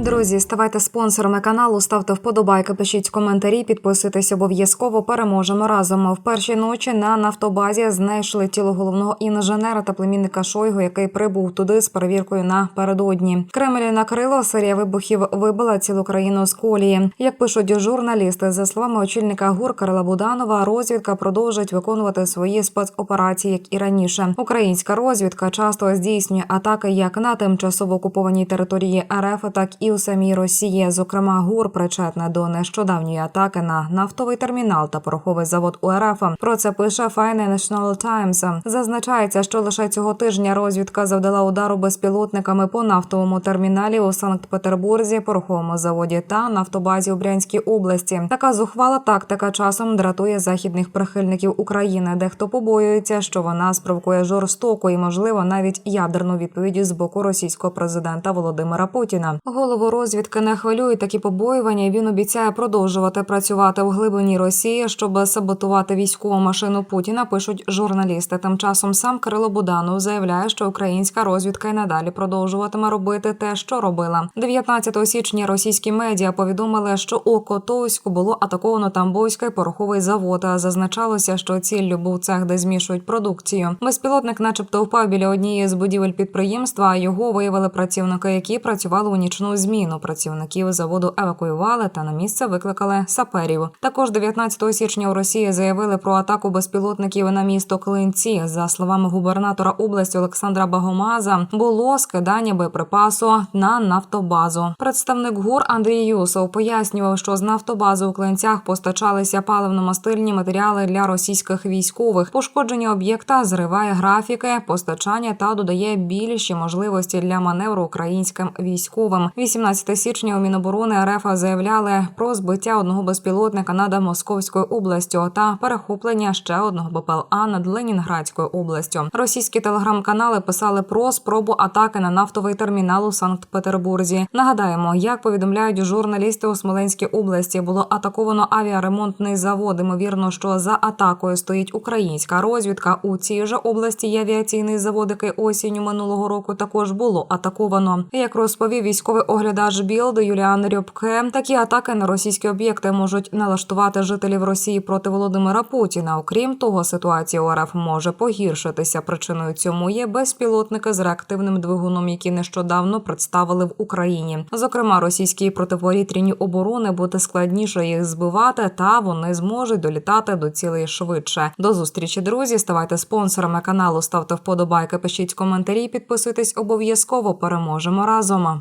Друзі, ставайте спонсорами каналу, ставте вподобайки, пишіть коментарі, підписуйтесь обов'язково. Переможемо разом. В першій ночі на нафтобазі знайшли тіло головного інженера та племінника Шойгу, який прибув туди з перевіркою напередодні. Кремль накрило серія вибухів вибила цілу країну з колії. Як пишуть журналісти, за словами очільника ГУР Карла Буданова, розвідка продовжить виконувати свої спецоперації, як і раніше. Українська розвідка часто здійснює атаки як на тимчасово окупованій території РФ, так і у самій Росії. Зокрема, ГУР причетна до нещодавньої атаки на нафтовий термінал та пороховий завод УРФ. Про це пише Financial Times. Зазначається, що лише цього тижня розвідка завдала удару безпілотниками по нафтовому терміналі у Санкт-Петербурзі, пороховому заводі та нафтобазі у Брянській області. Така зухвала тактика часом дратує західних прихильників України. Дехто побоюється, що вона спровокує жорстоку і, можливо, навіть ядерну відповідь з боку російського президента Володимира Путіна. Голову розвідки не хвилюють такі побоювання. Він обіцяє продовжувати працювати в глибині Росії, щоб саботувати військову машину Путіна. Пишуть журналісти. Тим часом сам Кирило Буданов заявляє, що українська розвідка й надалі продовжуватиме робити те, що робила 19 січня. Російські медіа повідомили, що у Котовську було атаковано Тамбовський пороховий завод. А Зазначалося, що ціллю був цех, де змішують продукцію. Безпілотник, начебто, впав біля однієї з будівель підприємства. а Його виявили працівники, які працювали у нічну зміну. Працівників заводу евакуювали та на місце викликали саперів. Також 19 січня у Росії заявили про атаку безпілотників на місто Клинці. За словами губернатора області Олександра Багомаза, було скидання боєприпасу на нафтобазу. Представник ГУР Андрій Юсов пояснював, що з нафтобази у Клинцях постачалися паливно-мастильні матеріали для російських військових. Пошкодження об'єкта зриває графіки постачання та додає більші можливості для маневру українським військовим. 18 січня у Міноборони РФ заявляли про збиття одного безпілотника над Московською областю та перехоплення ще одного БПЛА над Ленінградською областю. Російські телеграм-канали писали про спробу атаки на нафтовий термінал у Санкт-Петербурзі. Нагадаємо, як повідомляють журналісти у Смоленській області, було атаковано авіаремонтний завод. Ймовірно, що за атакою стоїть українська розвідка. У цій же області є авіаційний завод, який осінню минулого року також було атаковано. Як розповів військовий оглядач Білд Юліан Рьобке, такі атаки на російські об'єкти можуть налаштувати жителів Росії проти Володимира Путіна. Окрім того, ситуація у РФ може погіршитися. Причиною цьому є безпілотники з реактивним двигуном, які нещодавно представили в Україні. Зокрема, російські протиповітряні оборони буде складніше їх збивати, та вони зможуть долітати до цілей швидше. До зустрічі, друзі. Ставайте спонсорами каналу, ставте вподобайки, пишіть коментарі, підписуйтесь обов'язково. Переможемо разом.